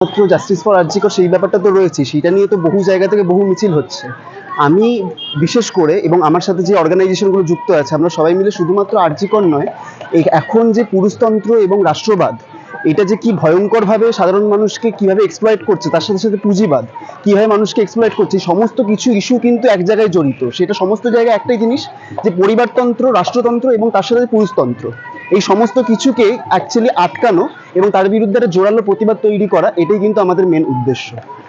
মাত্র justice for RG Kar সেই ব্যাপারটা তো রয়েছে। সেটা নিয়ে তো বহু জায়গা থেকে বহু মিছিল হচ্ছে। আমি বিশেষ করে এবং আমার সাথে যে অর্গানাইজেশনগুলো যুক্ত আছে, আমরা সবাই মিলে শুধুমাত্র আর্জিকর নয় এখন যে পুরুষতন্ত্র এবং রাষ্ট্রবাদ এটা যে কি ভয়ঙ্করভাবে সাধারণ মানুষকে কীভাবে এক্সপ্লয়েট করছে, তার সাথে সাথে পুঁজিবাদ, কীভাবে মানুষকে এক্সপ্লয়েট করছে সমস্ত কিছু ইস্যু কিন্তু এক জায়গায় জড়িত। সেটা সমস্ত জায়গায় একটাই জিনিস, যে পরিবারতন্ত্র, রাষ্ট্রতন্ত্র এবং তার সাথে পুরুষতন্ত্র। এই সমস্ত কিছুকে অ্যাকচুয়ালি আটকানো এবং তার বিরুদ্ধে একটা জোরালো প্রতিবাদ তৈরি করা, এটাই কিন্তু আমাদের মেন উদ্দেশ্য।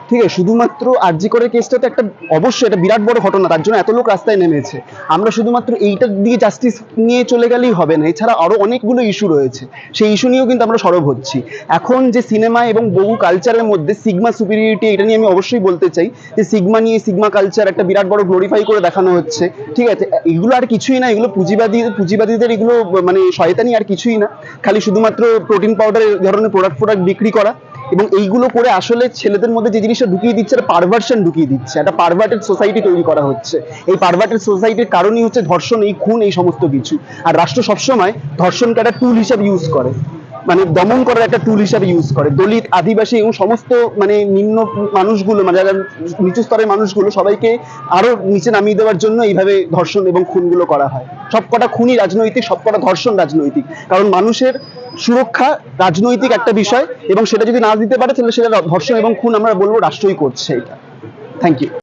ঠিক আছে, শুধুমাত্র আরজি করে কেসটা তো একটা অবশ্যই এটা বিরাট বড় ঘটনা, তার জন্য এত লোক রাস্তায় নেমেছে। আমরা শুধুমাত্র এইটা দিয়ে জাস্টিস নিয়ে চলে গেলেই হবে না, এছাড়া আরও অনেকগুলো ইস্যু রয়েছে। সেই ইস্যু নিয়েও কিন্তু আমরা সরব হচ্ছি। এখন যে সিনেমা এবং বহু কালচারের মধ্যে সিগমা সুপিরিয়রিটি এটা নিয়ে আমি অবশ্যই বলতে চাই যে সিগমা নিয়ে সিগমা কালচার একটা বিরাট বড় গ্লোরিফাই করে দেখানো হচ্ছে, ঠিক আছে? এগুলো আর কিছুই না, এগুলো পুঁজিবাদী, পুঁজিবাদীদের এগুলো মানে শয়তানি আর কিছুই না। খালি শুধুমাত্র প্রোটিন পাউডার ধরনের প্রোডাক্ট ফোডাক্ট বিক্রি করা। এবং এইগুলো করে আসলে ছেলেদের মধ্যে যে জিনিসটা ঢুকিয়ে দিচ্ছে একটা পারভার্সন ঢুকিয়ে দিচ্ছে, একটা পারভার্টেড সোসাইটি তৈরি করা হচ্ছে। এই পারভার্টেড সোসাইটির কারণই হচ্ছে ধর্ষণ, এই খুন, এই সমস্ত কিছু। আর রাষ্ট্র সবসময় ধর্ষণকে একটা টুল হিসাবে ইউজ করে। মানে দমন করার একটা টুল হিসাবে ইউজ করে। দলিত, আদিবাসী এবং সমস্ত মানে নিম্ন মানুষগুলো মানে যারা নিচু স্তরের মানুষগুলো, সবাইকে আরও নিচে নামিয়ে দেওয়ার জন্য এইভাবে ধর্ষণ এবং খুনগুলো করা হয়। সবকটা খুনই রাজনৈতিক, সবকটা ধর্ষণ রাজনৈতিক। কারণ মানুষের সুরক্ষা রাজনৈতিক একটা বিষয় এবং সেটা যদি না দিতে পারে, তাহলে সেটা ধর্ষণ এবং খুন আমরা বলব, রাষ্ট্রই করছে এটা। Thank you